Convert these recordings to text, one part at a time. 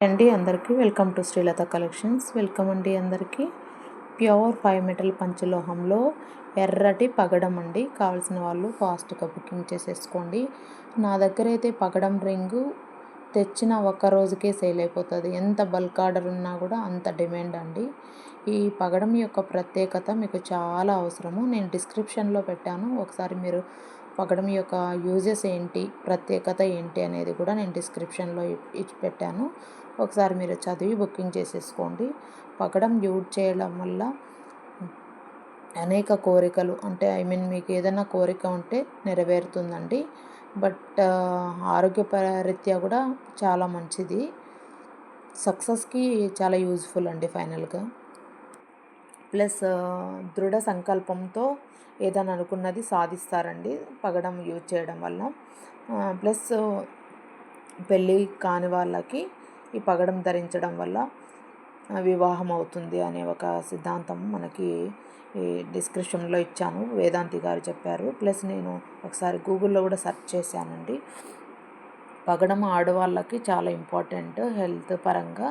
అండి అందరికీ welcome to Srilatha collections. Welcome అండి అందరికీ. ప్యూర్ ఫైవ్ మెటల్ పంచలోహంలో ఎర్రటి పగడం అండి. కావాల్సిన వాళ్ళు ఫాస్ట్గా బుకింగ్ చేసేసుకోండి. నా దగ్గర అయితే పగడం రింగు తెచ్చిన ఒక్క రోజుకే సేల్ అయిపోతుంది. ఎంత బల్క్ ఆర్డర్ ఉన్నా కూడా అంత డిమాండ్ అండి. ఈ పగడం యొక్క ప్రత్యేకత మీకు చాలా అవసరము. నేను డిస్క్రిప్షన్లో పెట్టాను. ఒకసారి మీరు పగడం యొక్క యూజెస్ ఏంటి ప్రత్యేకత ఏంటి అనేది కూడా నేను డిస్క్రిప్షన్లో ఇచ్చి పెట్టాను. ఒకసారి మీరు చదివి బుకింగ్ చేసేసుకోండి. పగడం యూజ్ చేయడం వల్ల అనేక కోరికలు అంటే ఐ మీన్ మీకు ఏదైనా కోరిక ఉంటే నెరవేరుతుందండి. బట్ ఆరోగ్యపరీత్యా కూడా చాలా మంచిది. సక్సెస్కి చాలా యూజ్ఫుల్ అండి ఫైనల్గా ప్లస్ దృఢ సంకల్పంతో ఏదైనా అనుకున్నది సాధిస్తారండి పగడం యూజ్ చేయడం వల్ల. ప్లస్ పెళ్ళి కాని వాళ్ళకి ఈ పగడం ధరించడం వల్ల వివాహం అవుతుంది అనే ఒక సిద్ధాంతం మనకి ఈ డిస్క్రిప్షన్లో ఇచ్చాను వేదాంతి గారు చెప్పారు. ప్లస్ నేను ఒకసారి గూగుల్లో కూడా సెర్చ్ చేశానండి. పగడం ఆడవాళ్ళకి చాలా ఇంపార్టెంట్ హెల్త్ పరంగా.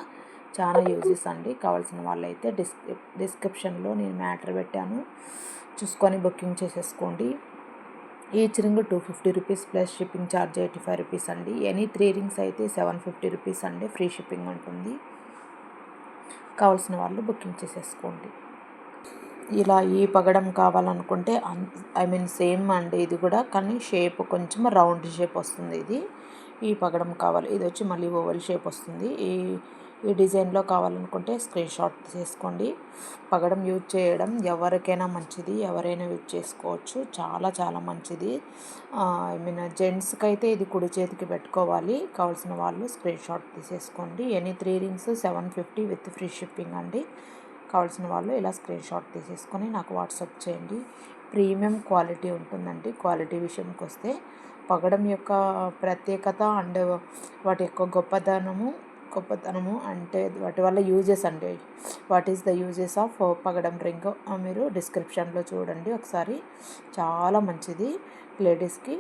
చాలా యూజెస్ అండి. కావాల్సిన వాళ్ళైతే డిస్క్ డిస్క్రిప్షన్లో నేను మ్యాటర్ పెట్టాను. చూసుకొని బుకింగ్ చేసేసుకోండి. Each ring two fifty rupees plus shipping charge eighty five rupees అండి. ఎనీ త్రీ రింగ్స్ అయితే సెవెన్ ఫిఫ్టీ రూపీస్ అండి. ఫ్రీ షిప్పింగ్ ఉంటుంది. కావాల్సిన వాళ్ళు బుకింగ్ చేసేసుకోండి. ఇలా ఈ పగడం కావాలనుకుంటే ఐ మీన్ సేమ్ అండి ఇది కూడా కానీ షేప్ కొంచెం రౌండ్ షేప్ వస్తుంది ఇది. ఈ పగడం కావాలి ఇది వచ్చి మళ్ళీ ఓవల్ షేప్ వస్తుంది. ఈ ఈ డిజైన్లో కావాలనుకుంటే స్క్రీన్ షాట్ తీసుకోండి. పగడం యూజ్ చేయడం ఎవరికైనా మంచిది ఎవరైనా యూజ్ చేసుకోవచ్చు. చాలా చాలా మంచిది. ఐ మీన్ జెంట్స్కి అయితే ఇది కుడి చేతికి పెట్టుకోవాలి. కావాల్సిన వాళ్ళు స్క్రీన్ షాట్ తీసేసుకోండి. Any three rings seven fifty with free shipping అండి. కావాల్సిన వాళ్ళు ఇలా స్క్రీన్ షాట్ తీసేసుకొని నాకు వాట్సాప్ చేయండి. ప్రీమియం క్వాలిటీ ఉంటుందండి. క్వాలిటీ విషయంకి వస్తే పగడం యొక్క ప్రత్యేకత అండ్ వాటి యొక్క గొప్పతనము గొప్పతనము అంటే వాటి వల్ల యూజెస్ అండి. What is the uses of పగడం డ్రింక్ మీరు డిస్క్రిప్షన్లో చూడండి. ఒకసారి చాలా మంచిది. లేడీస్కి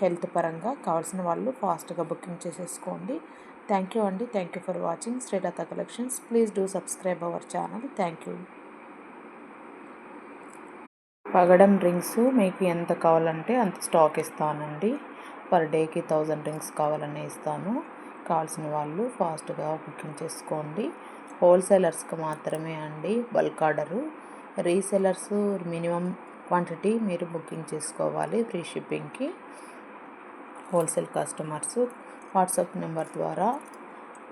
హెల్త్ పరంగా కావాల్సిన వాళ్ళు ఫాస్ట్గా బుకింగ్ చేసేసుకోండి. థ్యాంక్ యూ అండి. Thank you for watching Srilatha collections please do subscribe our channel thank you పగడం రింగ్స్ మీకు ఎంత కావాలంటే అంత స్టాక్ ఇస్తానండి. పర్ డేకి థౌజండ్ రింగ్స్ కావాలని ఇస్తాను. కావాల్సిన వాళ్ళు ఫాస్ట్గా బుకింగ్ చేసుకోండి. హోల్సేలర్స్కి మాత్రమే అండి bulk order. Resellers minimum quantity మీరు బుకింగ్ చేసుకోవాలి ఫ్రీ షిప్పింగ్కి. హోల్సేల్ కస్టమర్స్ వాట్సాప్ నెంబర్ ద్వారా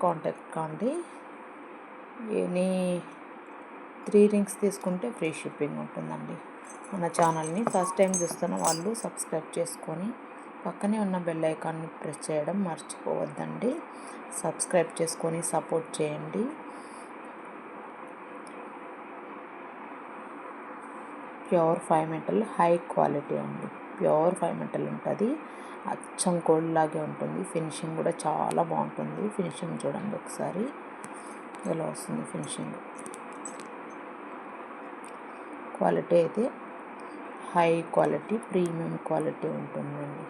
కాంటాక్ట్ కాండి. ఎనీ త్రీ రింగ్స్ తీసుకుంటే ఫ్రీ షిప్పింగ్ ఉంటుందండి. మన ఛానల్ని ఫస్ట్ టైం చూస్తున్న వాళ్ళు సబ్స్క్రైబ్ చేసుకొని పక్కనే ఉన్న బెల్ ఐకాన్ని ప్రెస్ చేయడం మర్చిపోవద్దండి. సబ్స్క్రైబ్ చేసుకొని సపోర్ట్ చేయండి. Pure five metal high quality అండి. ప్యూర్ ఫైవ్ మెటల్ ఉంటుంది. అచ్చం కోల్డ్ లాగే ఉంటుంది. ఫినిషింగ్ కూడా చాలా బాగుంటుంది. ఫినిషింగ్ చూడండి ఒకసారి. ఎలా వస్తుంది ఫినిషింగ్ క్వాలిటీ అయితే హై క్వాలిటీ ప్రీమియం క్వాలిటీ ఉంటుందండి.